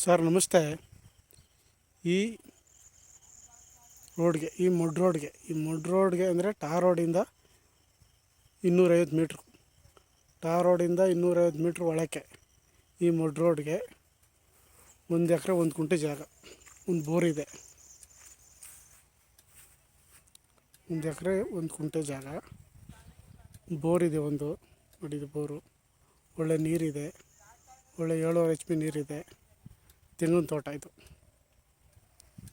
Sir, ನಮಸ್ತೆ. ಈ ರೋಡ್ಗೆ, ಈ ಮುಡ್ ರೋಡ್ಗೆ, ಈ ಮುಡ್ ರೋಡ್ಗೆ ಅಂದರೆ ಟಾರ್ ರೋಡಿಂದ ಇನ್ನೂರೈವತ್ತು ಮೀಟ್ರ್. ಟಾರ್ ರೋಡಿಂದ ಇನ್ನೂರೈವತ್ತು ಮೀಟ್ರ್ ಒಳಕ್ಕೆ ಈ ಮುಡ್ ರೋಡ್ಗೆ ಒಂದು ಎಕರೆ, ಒಂದು ಕುಂಟೆ ಜಾಗ, ಒಂದು ಬೋರ್ ಇದೆ. ಒಂದು ಎಕರೆ, ಒಂದು ಕುಂಟೆ ಜಾಗ, ಬೋರ್ ಇದೆ ಒಂದು, ನೋಡಿದ ಬೋರು. ಒಳ್ಳೆ ನೀರಿದೆ. ಒಳ್ಳೆ ಏಳುವರೆ ಎಚ್ ಪಿ ನೀರಿದೆ. ತೆಂಗಿನ ತೋಟ ಇದು.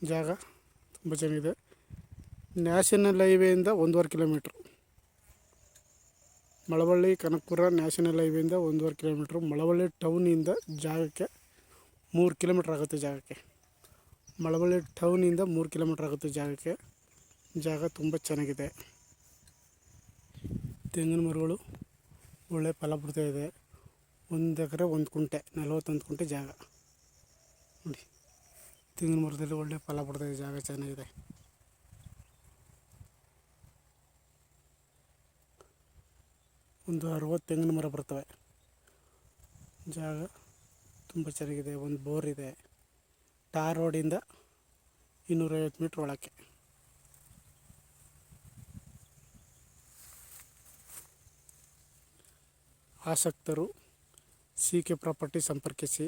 ಜಾಗ ತುಂಬ ಚೆನ್ನಾಗಿದೆ. ನ್ಯಾಷನಲ್ ಹೈವೇಯಿಂದ ಒಂದೂವರೆ ಕಿಲೋಮೀಟ್ರು. ಮಳವಳ್ಳಿ, ಕನಕಪುರ ನ್ಯಾಷನಲ್ ಹೈವೇಯಿಂದ ಒಂದೂವರೆ ಕಿಲೋಮೀಟ್ರು. ಮಳವಳ್ಳಿ ಟೌನಿಂದ ಜಾಗಕ್ಕೆ ಮೂರು ಕಿಲೋಮೀಟ್ರ್ ಆಗುತ್ತೆ ಜಾಗಕ್ಕೆ. ಮಳವಳ್ಳಿ ಟೌನಿಂದ ಮೂರು ಕಿಲೋಮೀಟ್ರ್ ಆಗುತ್ತೆ ಜಾಗಕ್ಕೆ. ಜಾಗ ತುಂಬ ಚೆನ್ನಾಗಿದೆ. ತೆಂಗಿನ ಮರಗಳು ಒಳ್ಳೆ ಫಲ ಬಿಡ್ತಾ ಇದೆ. ಒಂದು ಎಕರೆ, ಒಂದು ಕುಂಟೆ, ನಲವತ್ತೊಂದು ಕುಂಟೆ ಜಾಗ. ನೋಡಿ. ತೆಂಗಿನ ಮರದಲ್ಲಿ ಒಳ್ಳೆ ಫಲ ಬಿಡ್ತಾ ಇದೆ, ಜಾಗ ಚೆನ್ನಾಗಿದೆ. ಒಂದು ಅರವತ್ತು ತೆಂಗಿನ ಮರ ಬರ್ತವೆ. ಜಾಗ ತುಂಬ ಚೆನ್ನಾಗಿದೆ, ಒಂದು ಬೋರ್ ಇದೆ. ಟಾರ್ ರೋಡಿಂದ ಇನ್ನೂರೈವತ್ತು ಮೀಟ್ರ್ ಒಳಕ್ಕೆ. ಆಸಕ್ತರು, ಸಿ ಕೆ ಪ್ರಾಪರ್ಟಿ ಸಂಪರ್ಕಿಸಿ.